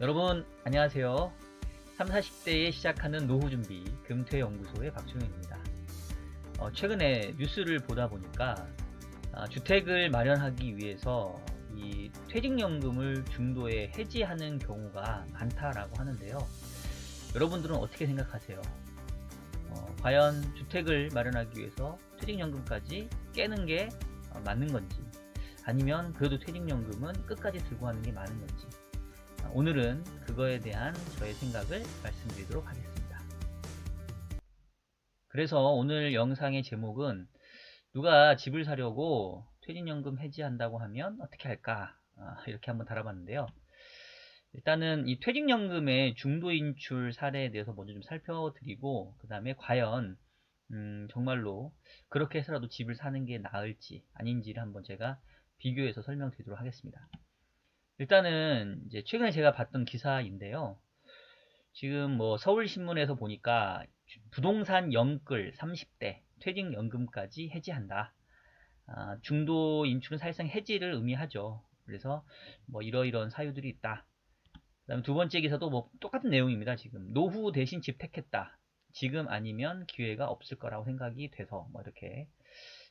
여러분 안녕하세요. 3, 40대에 시작하는 노후 준비 금퇴 연구소의 박준호입니다. 어, 최근에 뉴스를 보다 보니까 아, 주택을 마련하기 위해서 이 퇴직연금을 중도에 해지하는 경우가 많다라고 하는데요. 여러분들은 어떻게 생각하세요? 어, 과연 주택을 마련하기 위해서 퇴직연금까지 깨는 게 어, 맞는 건지 아니면 그래도 퇴직연금은 끝까지 들고 가는 게 맞는 건지 아, 오늘은 그거에 대한 저의 생각을 말씀드리도록 하겠습니다. 그래서 오늘 영상의 제목은 누가 집을 사려고 퇴직연금 해지한다고 하면 어떻게 할까? 아, 이렇게 한번 달아봤는데요. 일단은 이 퇴직연금의 중도 인출 사례에 대해서 먼저 좀 살펴드리고 그 다음에 과연 음, 정말로 그렇게 해서라도 집을 사는 게 나을지 아닌지를 한번 제가 비교해서 설명드리도록 하겠습니다. 일단은 이제 최근에 제가 봤던 기사인데요. 지금 뭐 서울신문에서 보니까 부동산 영끌 30대 퇴직연금까지 해지한다. 아, 중도 인출은 사실상 해지를 의미하죠. 그래서 뭐 이러이러한 사유들이 있다. 그다음에 두 번째 기사도 뭐 똑같은 내용입니다. 지금 노후 대신 집 택했다. 지금 아니면 기회가 없을 거라고 생각이 돼서 뭐 이렇게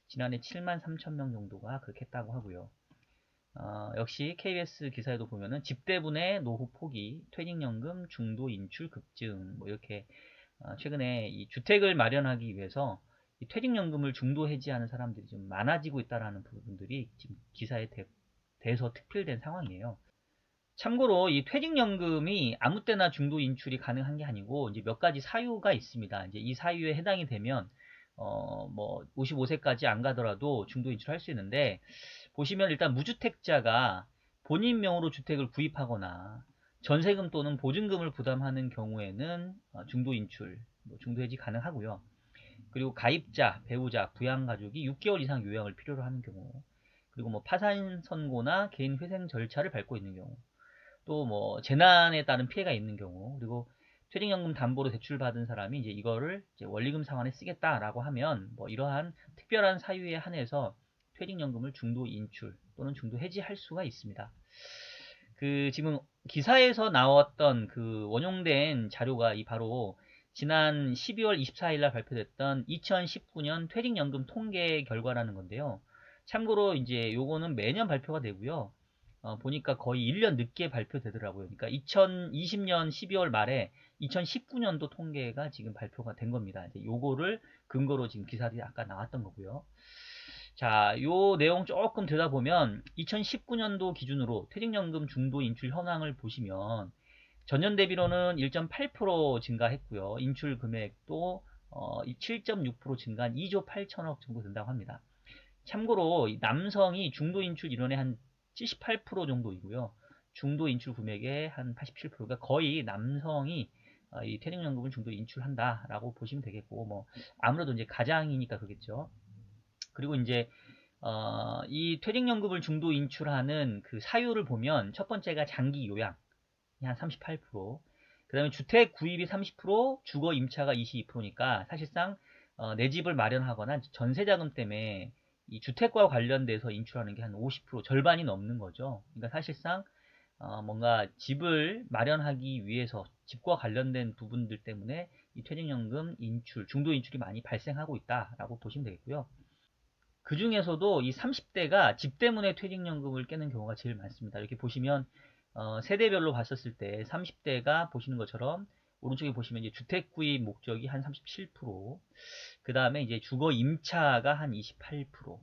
지난해 7만 3천 명 정도가 그렇게 했다고 하고요. 어, 역시 KBS 기사에도 보면은 집 때문에 노후 포기, 퇴직연금 중도 인출 급증 뭐 이렇게 어, 최근에 이 주택을 마련하기 위해서 이 퇴직연금을 중도 해지하는 사람들이 좀 많아지고 있다라는 부분들이 지금 기사에 대, 대해서 특필된 상황이에요. 참고로 이 퇴직연금이 아무 때나 중도 인출이 가능한 게 아니고 이제 몇 가지 사유가 있습니다. 이제 이 사유에 해당이 되면 어 뭐 55세까지 안 가더라도 중도 인출할 수 있는데 보시면 일단 무주택자가 본인 명으로 주택을 구입하거나 전세금 또는 보증금을 부담하는 경우에는 어, 중도 인출, 뭐 중도 해지 가능하고요. 그리고 가입자, 배우자, 부양 가족이 6개월 이상 요양을 필요로 하는 경우, 그리고 뭐 파산 선고나 개인 회생 절차를 밟고 있는 경우, 또 뭐 재난에 따른 피해가 있는 경우, 그리고 퇴직연금 담보로 대출받은 사람이 이제 이거를 이제 원리금 상환에 쓰겠다라고 하면 뭐 이러한 특별한 사유에 한해서 퇴직연금을 중도 인출 또는 중도 해지할 수가 있습니다. 그 지금 기사에서 나왔던 그 원용된 자료가 이 바로 지난 12월 24일 날 발표됐던 2019년 퇴직연금 통계 결과라는 건데요. 참고로 이제 요거는 매년 발표가 되고요. 어, 보니까 거의 1년 늦게 발표되더라고요. 그러니까 2020년 12월 말에 2019년도 통계가 지금 발표가 된 겁니다. 이제 요거를 근거로 지금 기사들이 아까 나왔던 거고요. 자, 요 내용 조금 들여다보면 2019년도 기준으로 퇴직연금 중도 인출 현황을 보시면 전년 대비로는 1.8% 증가했고요. 인출 금액도 어, 7.6% 증가한 2조 8천억 정도 된다고 합니다. 참고로 남성이 중도 인출 인원의 한 78% 정도이고요. 중도 인출 금액의 한 87%가 거의 남성이 어, 이 퇴직연금을 중도 인출한다라고 보시면 되겠고, 뭐 아무래도 이제 가장이니까 그겠죠. 그리고 이제 어, 이 퇴직연금을 중도 인출하는 그 사유를 보면 첫 번째가 장기 요양 한 38%, 그 다음에 주택 구입이 30%, 주거 임차가 22%니까 사실상 어, 내 집을 마련하거나 전세 자금 때문에 이 주택과 관련돼서 인출하는 게 한 50% 절반이 넘는 거죠. 그러니까 사실상 어, 뭔가 집을 마련하기 위해서 집과 관련된 부분들 때문에 이 퇴직연금 인출, 중도 인출이 많이 발생하고 있다라고 보시면 되겠고요. 그 중에서도 이 30대가 집 때문에 퇴직연금을 깨는 경우가 제일 많습니다. 이렇게 보시면 어, 세대별로 봤었을 때 30대가 보시는 것처럼 오른쪽에 보시면 이제 주택 구입 목적이 한 37%, 그 다음에 이제 주거 임차가 한 28%,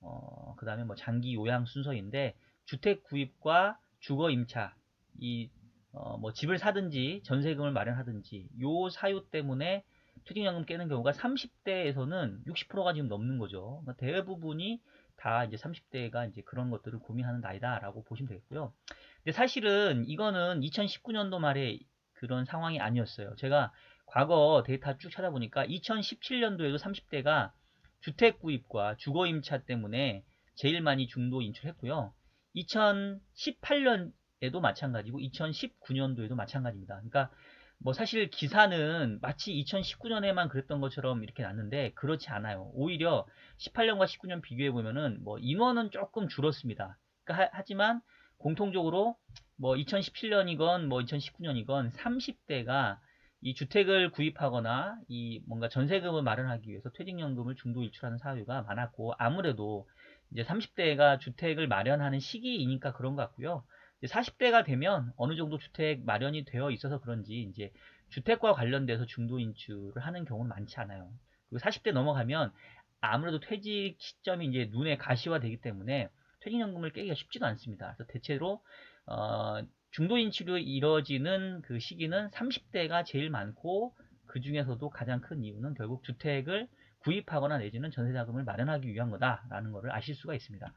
어, 그 다음에 뭐 장기 요양 순서인데 주택 구입과 주거 임차 이 어, 뭐 집을 사든지 전세금을 마련하든지 요 사유 때문에 퇴직 연금 깨는 경우가 30대에서는 60%가 지금 넘는 거죠. 그러니까 대부분이 다 이제 30대가 이제 그런 것들을 고민하는 나이다라고 보시면 되겠고요. 근데 사실은 이거는 2019년도 말에 그런 상황이 아니었어요. 제가 과거 데이터 쭉 찾아보니까 2017년도에도 30대가 주택 구입과 주거 임차 때문에 제일 많이 중도 인출했고요. 2018년에도 마찬가지고 2019년도에도 마찬가지입니다. 그러니까 뭐 사실 기사는 마치 2019년에만 그랬던 것처럼 이렇게 났는데 그렇지 않아요. 오히려 18년과 19년 비교해 보면은 뭐 인원은 조금 줄었습니다. 그러니까 하, 지만 공통적으로 뭐 2017년이건 뭐 2019년이건 30대가 이 주택을 구입하거나 이 뭔가 전세금을 마련하기 위해서 퇴직연금을 중도 일출하는 사유가 많았고 아무래도 이제 30대가 주택을 마련하는 시기이니까 그런 것 같고요. 이제 40대가 되면 어느 정도 주택 마련이 되어 있어서 그런지 이제 주택과 관련돼서 중도 인출을 하는 경우는 많지 않아요. 그리고 40대 넘어가면 아무래도 퇴직 시점이 이제 눈에 가시화되기 때문에 퇴직연금을 깨기가 쉽지도 않습니다. 그래서 대체로 어, 중도 인출이 이루어지는 그 시기는 30대가 제일 많고 그 중에서도 가장 큰 이유는 결국 주택을 구입하거나 내지는 전세자금을 마련하기 위한 거다라는 것을 아실 수가 있습니다.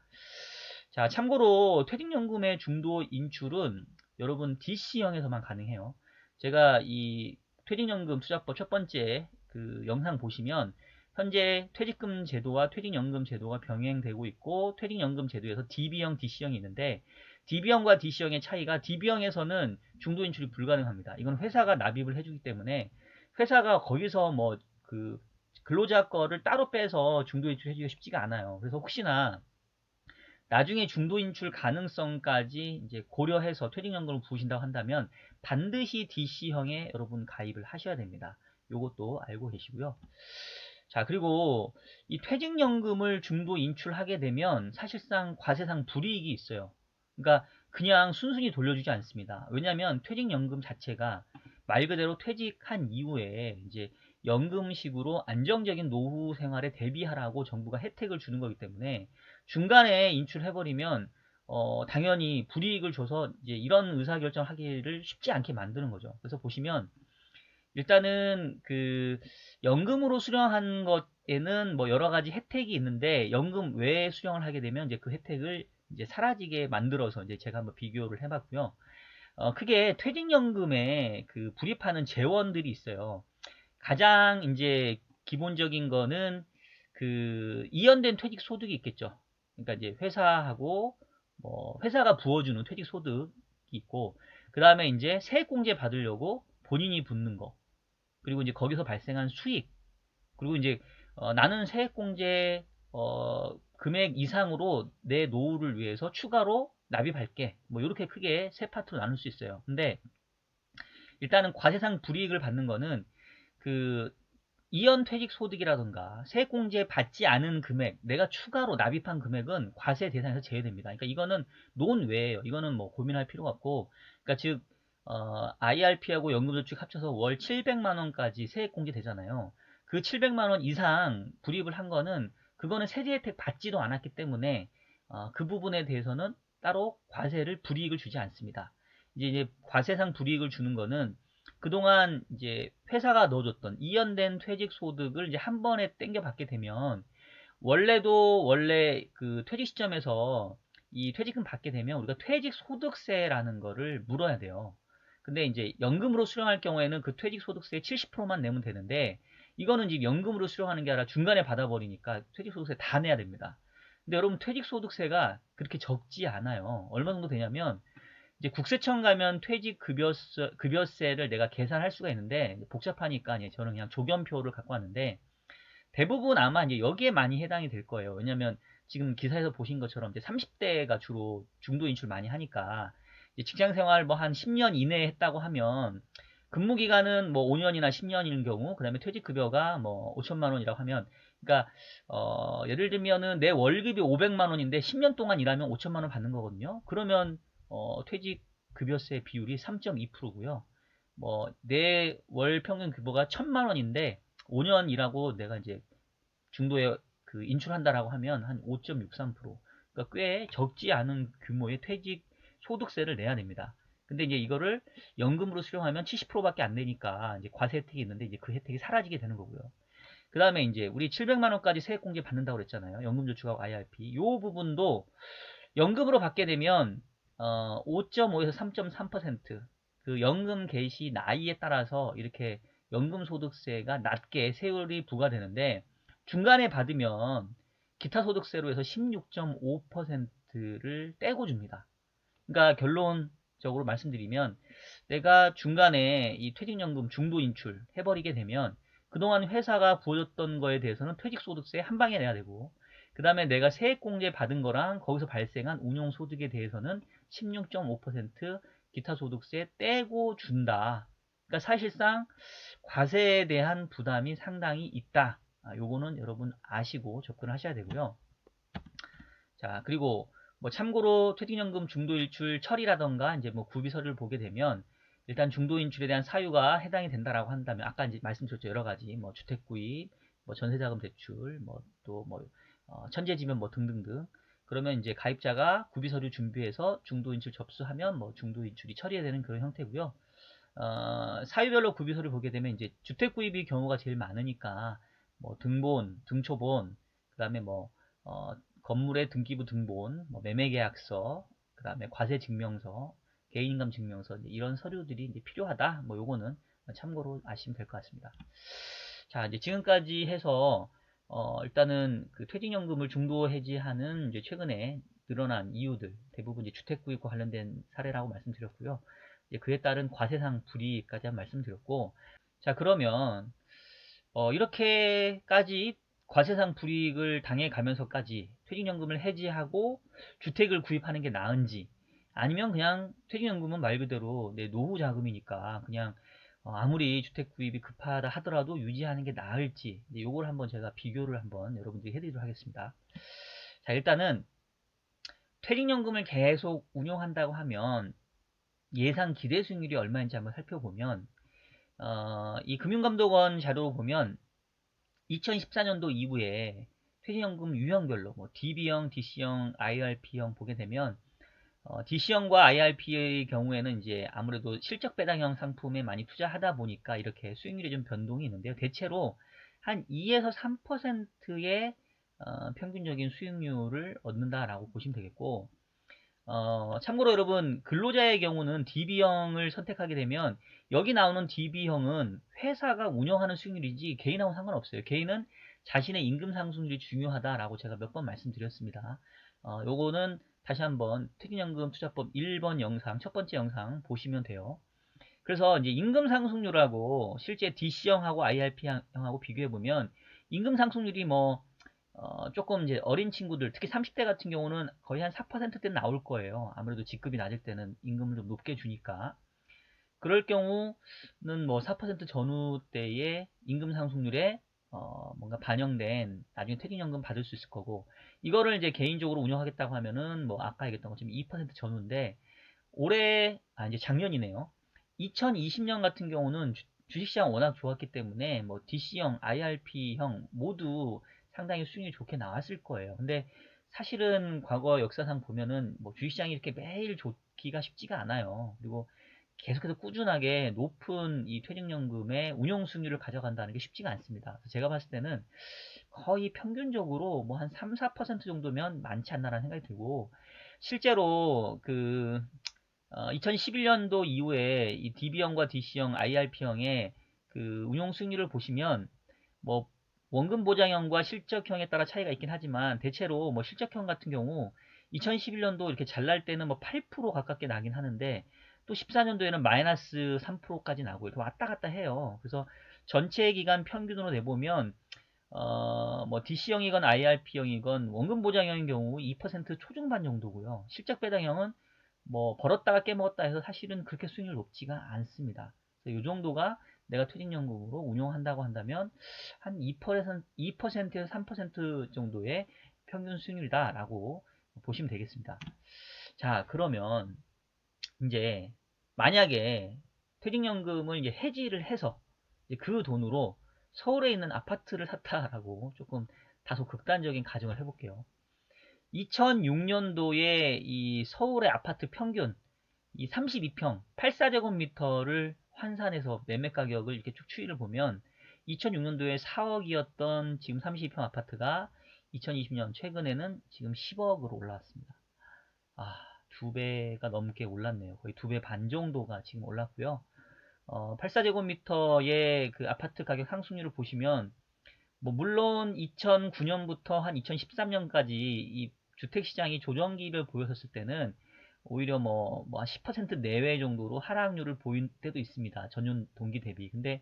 자, 참고로 퇴직연금의 중도 인출은 여러분 DC형에서만 가능해요. 제가 이 퇴직연금 투자법 첫 번째 그 영상 보시면 현재 퇴직금 제도와 퇴직연금 제도가 병행되고 있고 퇴직연금 제도에서 DB형, DC형이 있는데 DB형과 DC형의 차이가 DB형에서는 중도 인출이 불가능합니다. 이건 회사가 납입을 해주기 때문에 회사가 거기서 뭐 그 근로자 거를 따로 빼서 중도 인출 해주기가 쉽지가 않아요. 그래서 혹시나 나중에 중도 인출 가능성까지 이제 고려해서 퇴직연금을 부으신다고 한다면 반드시 DC형에 여러분 가입을 하셔야 됩니다. 요것도 알고 계시고요. 자, 그리고 이 퇴직연금을 중도 인출하게 되면 사실상 과세상 불이익이 있어요. 그러니까 그냥 순순히 돌려주지 않습니다. 왜냐하면 퇴직연금 자체가 말 그대로 퇴직한 이후에 이제 연금식으로 안정적인 노후 생활에 대비하라고 정부가 혜택을 주는 거기 때문에 중간에 인출해버리면 어, 당연히 불이익을 줘서 이제 이런 의사결정을 하기를 쉽지 않게 만드는 거죠. 그래서 보시면 일단은 그 연금으로 수령한 것에는 뭐 여러 가지 혜택이 있는데 연금 외에 수령을 하게 되면 이제 그 혜택을 이제 사라지게 만들어서 이제 제가 한번 비교를 해봤고요. 어, 크게 퇴직연금에 그 불입하는 재원들이 있어요. 가장 이제 기본적인 거는 그 이연된 퇴직 소득이 있겠죠. 그러니까 이제 회사하고 뭐 회사가 부어주는 퇴직 소득이 있고 그 다음에 이제 세액공제 받으려고 본인이 붓는 거 그리고 이제 거기서 발생한 수익 그리고 이제 어, 나는 세액공제 어, 금액 이상으로 내 노후를 위해서 추가로 납입할게 뭐 이렇게 크게 세 파트로 나눌 수 있어요. 근데 일단은 과세상 불이익을 받는 거는 그 이연 퇴직 소득이라던가 세액공제 받지 않은 금액, 내가 추가로 납입한 금액은 과세 대상에서 제외됩니다. 그러니까 이거는 논외예요. 이거는 뭐 고민할 필요가 없고, 그러니까 즉 어, IRP하고 연금저축 합쳐서 월 700만 원까지 세액공제 되잖아요. 그 700만 원 이상 불입을 한 거는 그거는 세제 혜택 받지도 않았기 때문에 어, 그 부분에 대해서는 따로 과세를 불이익을 주지 않습니다. 이제, 이제 과세상 불이익을 주는 거는 그동안 이제 회사가 넣어줬던 이연된 퇴직 소득을 이제 한 번에 땡겨 받게 되면 원래도 원래 그 퇴직 시점에서 이 퇴직금 받게 되면 우리가 퇴직 소득세라는 거를 물어야 돼요. 근데 이제 연금으로 수령할 경우에는 그 퇴직 소득세 70%만 내면 되는데 이거는 지금 연금으로 수령하는 게 아니라 중간에 받아버리니까 퇴직 소득세 다 내야 됩니다. 근데 여러분 퇴직 소득세가 그렇게 적지 않아요. 얼마 정도 되냐면 이제 국세청 가면 퇴직 급여세, 급여세를 내가 계산할 수가 있는데 복잡하니까 저는 그냥 조견표를 갖고 왔는데 대부분 아마 이제 여기에 많이 해당이 될 거예요. 왜냐면 지금 기사에서 보신 것처럼 이제 30대가 주로 중도 인출 많이 하니까 직장 생활 뭐 한 10년 이내에 했다고 하면 근무 기간은 뭐 5년이나 10년인 경우 그다음에 퇴직 급여가 뭐 5천만 원이라고 하면 그러니까 어 예를 들면은 내 월급이 500만 원인데 10년 동안 일하면 5천만 원 받는 거거든요. 그러면 어, 퇴직 급여세 비율이 3.2%고요. 뭐 내 월 평균 급여가 1천만 원인데 5년 일하고 내가 이제 중도에 그 인출한다라고 하면 한 5.63%. 그러니까 꽤 적지 않은 규모의 퇴직 소득세를 내야 됩니다. 근데 이제 이거를 연금으로 수령하면 70%밖에 안 되니까 이제 과세 혜택이 있는데 이제 그 혜택이 사라지게 되는 거고요. 그 다음에 이제 우리 700만 원까지 세액공제 받는다고 그랬잖아요. 연금저축하고 IRP. 요 부분도 연금으로 받게 되면 어, 5.5에서 3.3%그 연금 개시 나이에 따라서 이렇게 연금 소득세가 낮게 세율이 부과되는데 중간에 받으면 기타 소득세로 해서 16.5%를 떼고 줍니다. 그러니까 결론적으로 말씀드리면 내가 중간에 이 퇴직연금 중도 인출 해버리게 되면 그동안 회사가 부어줬던 거에 대해서는 퇴직소득세 한 방에 내야 되고 그 다음에 내가 세액공제 받은 거랑 거기서 발생한 운용소득에 대해서는 16.5% 기타 소득세 떼고 준다. 그러니까 사실상 과세에 대한 부담이 상당히 있다. 아, 요거는 여러분 아시고 접근을 하셔야 되고요. 자, 그리고 뭐 참고로 퇴직연금 중도일출 처리라던가 이제 뭐 구비서를 보게 되면 일단 중도인출에 대한 사유가 해당이 된다라고 한다면 아까 이제 말씀드렸죠 여러 가지 뭐 주택구입, 뭐 전세자금 대출, 뭐 또뭐 천재지면 뭐 등등등 그러면 이제 가입자가 구비 서류 준비해서 중도 인출 접수하면 뭐 중도 인출이 처리되는 그런 형태고요. 어, 사유별로 구비서를 보게 되면 이제 주택 구입이 경우가 제일 많으니까 뭐 등본, 등초본, 그다음에 뭐 어, 건물의 등기부 등본, 뭐 매매계약서, 그다음에 과세 증명서, 개인인감 증명서 이런 서류들이 이제 필요하다. 뭐 요거는 참고로 아시면 될 것 같습니다. 자 이제 지금까지 해서 어, 일단은 그 퇴직연금을 중도 해지하는 이제 최근에 늘어난 이유들 대부분 이제 주택 구입과 관련된 사례라고 말씀드렸고요. 이제 그에 따른 과세상 불이익까지 한 말씀드렸고 자 그러면 어, 이렇게까지 과세상 불이익을 당해 가면서까지 퇴직연금을 해지하고 주택을 구입하는 게 나은지 아니면 그냥 퇴직연금은 말 그대로 내 노후 자금이니까 그냥 어, 아무리 주택 구입이 급하다 하더라도 유지하는 게 나을지 이걸 한번 제가 비교를 한번 여러분들이 해드리도록 하겠습니다. 자 일단은 퇴직연금을 계속 운용한다고 하면 예상 기대 수익률이 얼마인지 한번 살펴보면 어, 이 금융감독원 자료로 보면 2014년도 이후에 퇴직연금 유형별로 뭐 DB형, DC형, IRP형 보게 되면 어, DC형과 IRP의 경우에는 이제 아무래도 실적 배당형 상품에 많이 투자하다 보니까 이렇게 수익률에 좀 변동이 있는데요. 대체로 한 2에서 3%의 어, 평균적인 수익률을 얻는다라고 보시면 되겠고 어, 참고로 여러분 근로자의 경우는 DB형을 선택하게 되면 여기 나오는 DB형은 회사가 운영하는 수익률이지 개인하고 상관없어요. 개인은 자신의 임금 상승률이 중요하다라고 제가 몇 번 말씀드렸습니다. 어, 요거는 다시 한번 퇴직연금 투자법 1번 영상, 첫 번째 영상 보시면 돼요. 그래서 이제 임금 상승률하고 실제 DC형하고 IRP형하고 비교해 보면 임금 상승률이 뭐 어, 조금 이제 어린 친구들, 특히 30대 같은 경우는 거의 한 4%대는 나올 거예요. 아무래도 직급이 낮을 때는 임금을 좀 높게 주니까. 그럴 경우는 뭐 4% 전후 때의 임금 상승률에 어, 뭔가 반영된 나중에 퇴직연금 받을 수 있을 거고 이거를 이제 개인적으로 운영하겠다고 하면은 뭐 아까 얘기했던 것처럼 2% 전후인데 올해 아 이제 작년이네요. 2020년 같은 경우는 주, 주식시장 워낙 좋았기 때문에 뭐 DC형, IRP형 모두 상당히 수익이 좋게 나왔을 거예요. 근데 사실은 과거 역사상 보면은 뭐 주식시장이 이렇게 매일 좋기가 쉽지가 않아요. 그리고 계속해서 꾸준하게 높은 이 퇴직연금의 운용 수익률을 가져간다는 게 쉽지가 않습니다. 제가 봤을 때는 거의 평균적으로 뭐 한 3, 4% 정도면 많지 않나라는 생각이 들고 실제로 그 어, 2011년도 이후에 이 DB형과 DC형, IRP형의 그 운용 수익률을 보시면 뭐 원금 보장형과 실적형에 따라 차이가 있긴 하지만 대체로 뭐 실적형 같은 경우 2011년도 이렇게 잘 날 때는 뭐 8% 가깝게 나긴 하는데 또 14년도에는 마이너스 3%까지 나고 이렇게 왔다 갔다 해요. 그래서 전체 기간 평균으로 내보면 어, 뭐 DC형이건 IRP형이건 원금 보장형인 경우 2% 초중반 정도고요. 실적 배당형은 뭐 벌었다가 깨먹었다 해서 사실은 그렇게 수익률 높지가 않습니다. 그래서 이 정도가 내가 퇴직연금으로 운용한다고 한다면 한 2%, 2%에서 3% 정도의 평균 수익률이다라고 보시면 되겠습니다. 자, 그러면 이제 만약에 퇴직연금을 이제 해지를 해서 이제 그 돈으로 서울에 있는 아파트를 샀다라고 조금 다소 극단적인 가정을 해볼게요. 2006년도에 이 서울의 아파트 평균 이 32평 84제곱미터를 환산해서 매매 가격을 이렇게 쭉 추이를 보면 2006년도에 4억이었던 지금 32평 아파트가 2020년 최근에는 지금 10억으로 올라왔습니다. 아, 두 배가 넘게 올랐네요. 거의 두 배 반 정도가 지금 올랐고요. 어, 84제곱미터의 그 아파트 가격 상승률을 보시면 뭐 물론 2009년부터 한 2013년까지 이 주택 시장이 조정기를 보였었을 때는 오히려 뭐, 뭐 10% 내외 정도로 하락률을 보인 때도 있습니다. 전년 동기 대비. 근데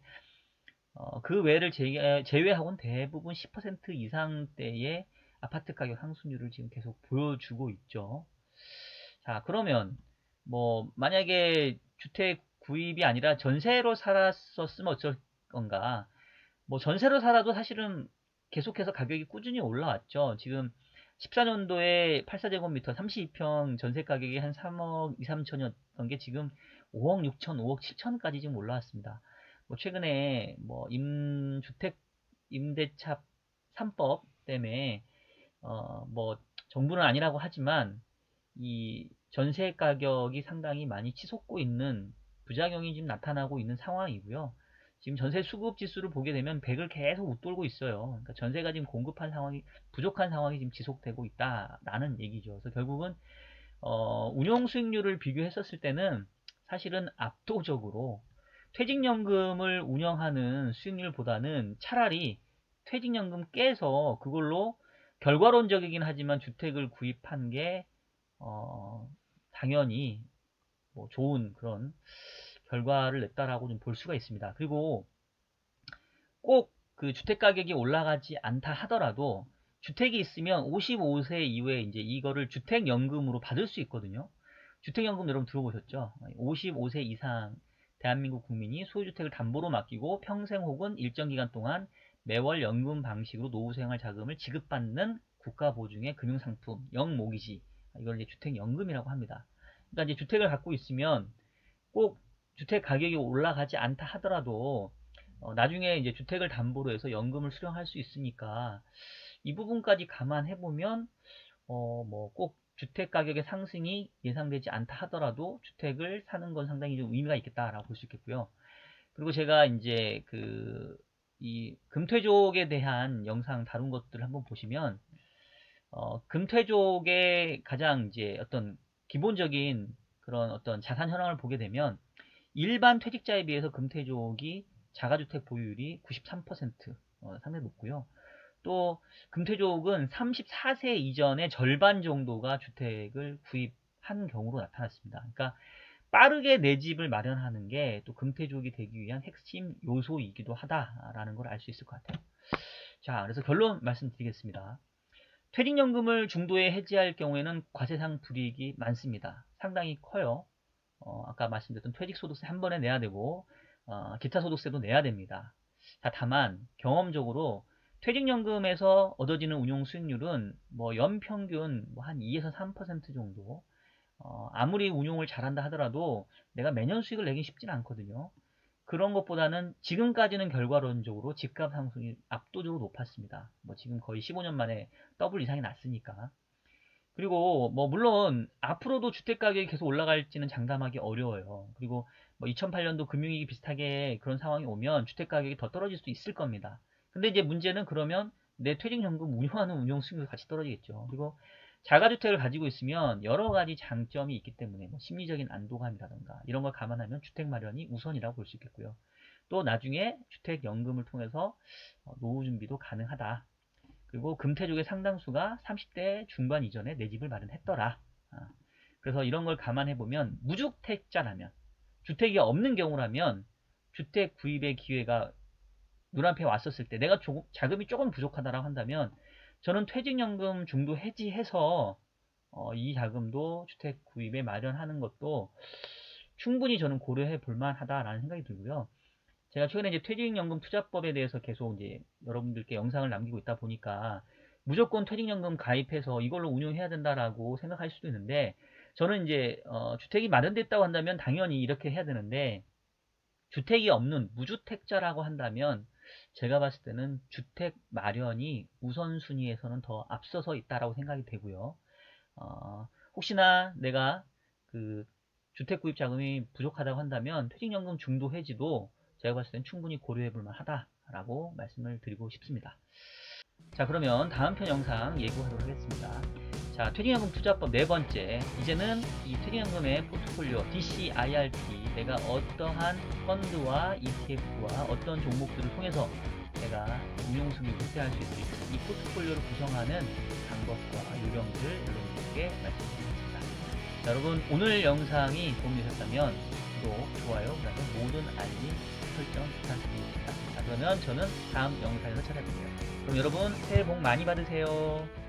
어, 그 외를 제외, 제외하고는 대부분 10% 이상대의 아파트 가격 상승률을 지금 계속 보여주고 있죠. 자, 그러면 뭐 만약에 주택 구입이 아니라 전세로 살았었으면 어쩔 건가? 뭐 전세로 살아도 사실은 계속해서 가격이 꾸준히 올라왔죠. 지금 14년도에 84제곱미터 32평 전세 가격이 한 3억 2, 3천이었던 게 지금 5억 6천, 5억 7천까지 지금 올라왔습니다. 뭐 최근에 뭐 임주택 임대차 3법 때문에 어 뭐 정부는 아니라고 하지만 이 전세 가격이 상당히 많이 치솟고 있는 부작용이 지금 나타나고 있는 상황이고요. 지금 전세 수급 지수를 보게 되면 100을 계속 웃돌고 있어요. 그러니까 전세가 지금 공급한 상황이 부족한 상황이 지금 지속되고 있다라는 얘기죠. 그래서 결국은 어, 운용 수익률을 비교했었을 때는 사실은 압도적으로 퇴직연금을 운영하는 수익률보다는 차라리 퇴직연금 깨서 그걸로 결과론적이긴 하지만 주택을 구입한 게 어, 당연히 뭐 좋은 그런 결과를 냈다라고 좀 볼 수가 있습니다. 그리고 꼭 그 주택 가격이 올라가지 않다 하더라도 주택이 있으면 55세 이후에 이제 이거를 주택 연금으로 받을 수 있거든요. 주택 연금 여러분 들어보셨죠? 55세 이상 대한민국 국민이 소유주택을 담보로 맡기고 평생 혹은 일정 기간 동안 매월 연금 방식으로 노후 생활 자금을 지급받는 국가 보증의 금융 상품, 영모기지. 이걸 이제 주택연금이라고 합니다. 그러니까 이제 주택을 갖고 있으면 꼭 주택 가격이 올라가지 않다 하더라도 어, 나중에 이제 주택을 담보로 해서 연금을 수령할 수 있으니까 이 부분까지 감안해 보면 어, 뭐 꼭 주택 가격의 상승이 예상되지 않다 하더라도 주택을 사는 건 상당히 좀 의미가 있겠다라고 볼 수 있겠고요. 그리고 제가 이제 그 이 금퇴족에 대한 영상 다룬 것들을 한번 보시면 어, 금퇴족의 가장 이제 어떤 기본적인 그런 어떤 자산 현황을 보게 되면 일반 퇴직자에 비해서 금퇴족이 자가주택 보유율이 93% 어, 상당히 높고요. 또 금퇴족은 34세 이전의 절반 정도가 주택을 구입한 경우로 나타났습니다. 그러니까 빠르게 내 집을 마련하는 게 또 금퇴족이 되기 위한 핵심 요소이기도 하다라는 걸 알 수 있을 것 같아요. 자, 그래서 결론 말씀드리겠습니다. 퇴직연금을 중도에 해지할 경우에는 과세상 불이익이 많습니다. 상당히 커요. 어, 아까 말씀드렸던 퇴직소득세 한 번에 내야 되고 어, 기타 소득세도 내야 됩니다. 자, 다만 경험적으로 퇴직연금에서 얻어지는 운용 수익률은 뭐 연평균 뭐 한 2에서 3% 정도 어, 아무리 운용을 잘한다 하더라도 내가 매년 수익을 내긴 쉽진 않거든요. 그런 것보다는 지금까지는 결과론적으로 집값 상승이 압도적으로 높았습니다. 뭐 지금 거의 15년 만에 더블 이상이 났으니까. 그리고 뭐 물론 앞으로도 주택 가격이 계속 올라갈지는 장담하기 어려워요. 그리고 뭐 2008년도 금융위기 비슷하게 그런 상황이 오면 주택 가격이 더 떨어질 수도 있을 겁니다. 근데 이제 문제는 그러면 내 퇴직연금 운용하는 운용 수익률 같이 떨어지겠죠. 그리고 자가주택을 가지고 있으면 여러 가지 장점이 있기 때문에 뭐 심리적인 안도감이라든가 이런 걸 감안하면 주택 마련이 우선이라고 볼 수 있겠고요. 또 나중에 주택연금을 통해서 어, 노후 준비도 가능하다. 그리고 금태족의 상당수가 30대 중반 이전에 내 집을 마련했더라. 아, 그래서 이런 걸 감안해 보면 무주택자라면 주택이 없는 경우라면 주택 구입의 기회가 눈앞에 왔었을 때 내가 조금, 자금이 조금 부족하다라고 한다면 저는 퇴직연금 중도 해지해서 어, 이 자금도 주택 구입에 마련하는 것도 충분히 저는 고려해 볼 만하다라는 생각이 들고요. 제가 최근에 이제 퇴직연금 투자법에 대해서 계속 이제 여러분들께 영상을 남기고 있다 보니까 무조건 퇴직연금 가입해서 이걸로 운용해야 된다라고 생각할 수도 있는데 저는 이제 어, 주택이 마련됐다고 한다면 당연히 이렇게 해야 되는데 주택이 없는 무주택자라고 한다면 제가 봤을 때는 주택 마련이 우선순위에서는 더 앞서서 있다라고 생각이 되고요. 어, 혹시나 내가 그 주택 구입 자금이 부족하다고 한다면 퇴직연금 중도 해지도 제가 봤을 땐 충분히 고려해 볼 만하다라고 말씀을 드리고 싶습니다. 자 그러면 다음 편 영상 예고하도록 하겠습니다. 자 퇴직연금 투자법 네 번째 이제는 이 퇴직연금의 포트폴리오 DCIRT 내가 어떠한 펀드와 ETF와 어떤 종목들을 통해서 내가 운용수익을 확대할 수 있을지 이 포트폴리오를 구성하는 방법과 요령들을 여러분들께 말씀드리겠습니다. 자, 여러분 오늘 영상이 도움이 되셨다면 구독, 좋아요, 그 다음에 모든 알림 설정 부탁드립니다. 자 그러면 저는 다음 영상에서 찾아뵐게요. 그럼 여러분 새해 복 많이 받으세요.